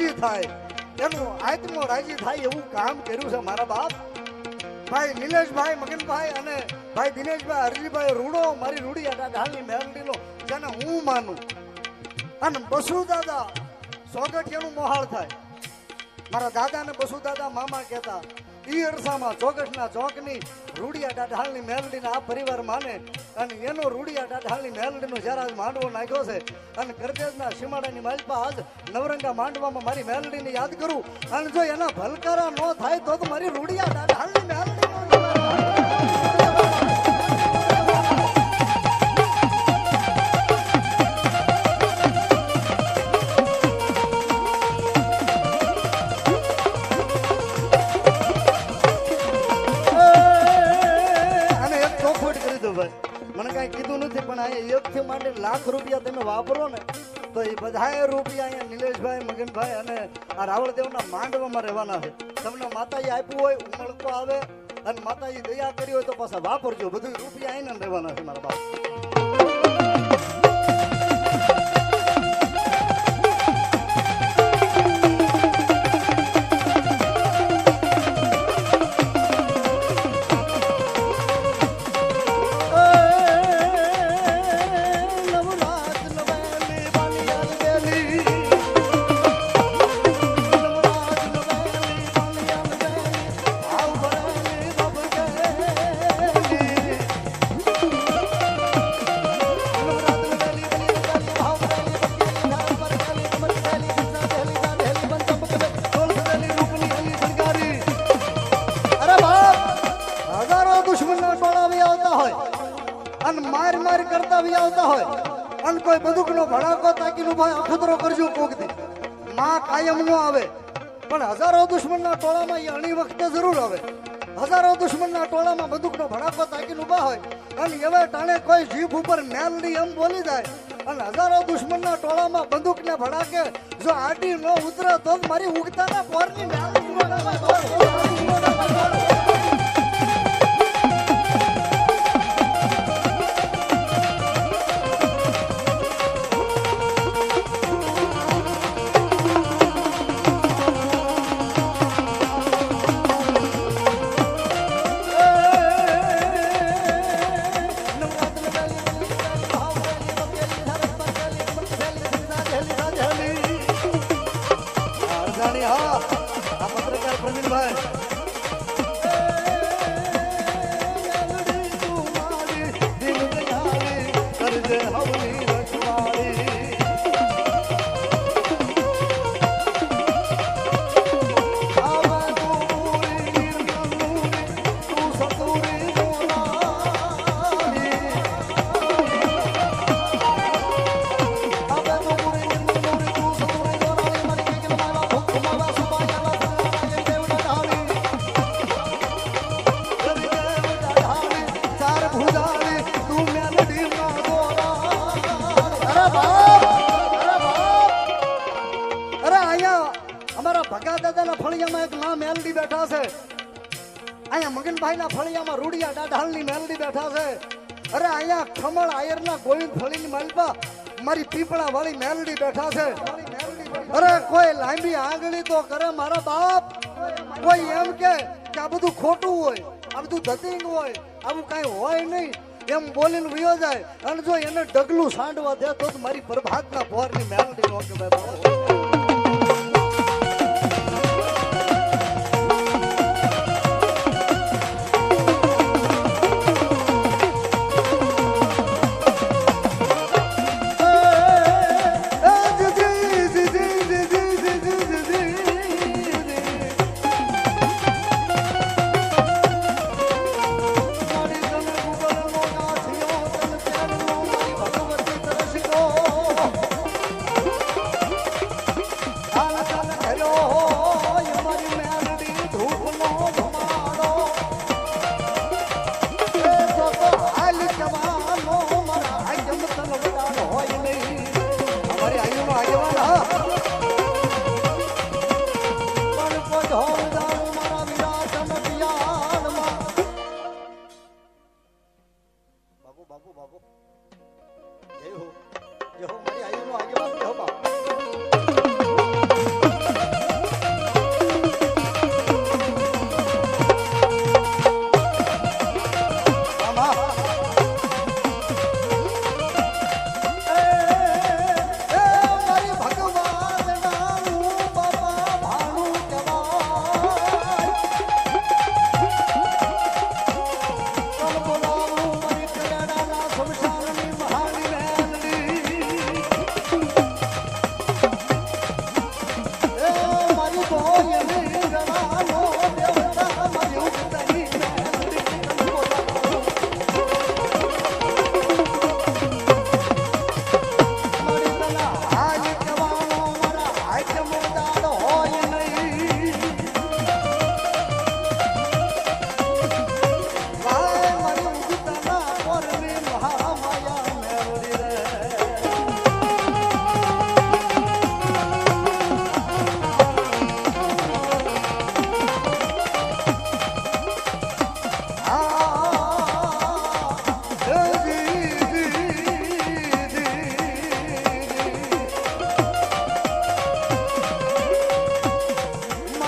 રાજી થાય. એનું આત્મો રાજી થાય એવું કામ કર્યું છે મારા બાપ. ભાઈ નિલેશભાઈ મગનભાઈ અને ભાઈ દિનેશભાઈ હરજીભાઈ રૂડો, મારી રૂડી આટા ઢાલની મેલડીનો, જેને હું માનું. અને બસુ દાદા, સોગઠિયાનું મોહાળ થાય. મારા દાદાને બસુ દાદા મામા કહેતા ઈ ચોગઠના ચોકની રૂડિયા ડાઢાલની મેલડીને આ પરિવાર માને અને એનો રૂડિયા ડાઢાલની મેલડીનો જ્યારે આજ માંડવો નાખ્યો છે અને કરદેજના સીમાડાની માલપા આજ નવરંગા માંડવામાં મારી મેલડીને યાદ કરું. અને જો એના ભલકારા ન થાય તો મારી રૂડિયા ડાઢાલની મેલડીનો લાખ રૂપિયા તમે વાપરો ને, તો એ બધા રૂપિયા અહીંયા નિલેશભાઈ, મગનભાઈ અને આ રાવળદેવના માંડવામાં રહેવાના છે. તમને માતાજી આપ્યું હોય, ઉમળકો આવે, અને માતાજી દયા કરી હોય તો પાછા વાપરજો. બધું રૂપિયા આઈને રહેવાના છે મારા બાપ. આવતા હોય. અને માર માર કરતા બી આવતા હોય. અને કોઈ બંદૂકનો ભડાકો તાકીને ભાઈ અખતરો કરજો કોક દે. માં કાયમ નો આવે. પણ હજારો દુશ્મનના ટોળામાં એ અણી વખતે જરૂર આવે. હજારો દુશ્મનના ટોળામાં બંદૂકનો ભડાકો તાકીને ઊભા હોય. અને એવા ટાણે કોઈ જીભ ઉપર મેલડી એમ બોલી જાય. અને હજારો દુશ્મનના ટોળામાં બંદૂકને ભડાકે જો આડી ન ઉતરે તો મારી ઉગતાના પોરની મેલડી મગનભાઈના ફળિયામાં રૂડિયા ડાઢાલની મેલડી બેઠા છે. અરે અહીંયા ખમણ આયરના ગોવિંદ ફળીની માલપા મારી પીપળા વાળી મેલડી બેઠા છે. અરે કોઈ લાંબી આંગળી તો કરે મારા બાપ. કોઈ એમ કે આ બધું ખોટું હોય, આ બધું ધતિંગ હોય, આવું કાંઈ હોય નહીં. એમ બોલીને વયો જાય. અને જો એને ડગલું સાંડવા દે તો મારી પ્રભાતના ભોરની મેલડી નો કે.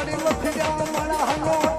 મારી લખી જાઓ મારા હંગો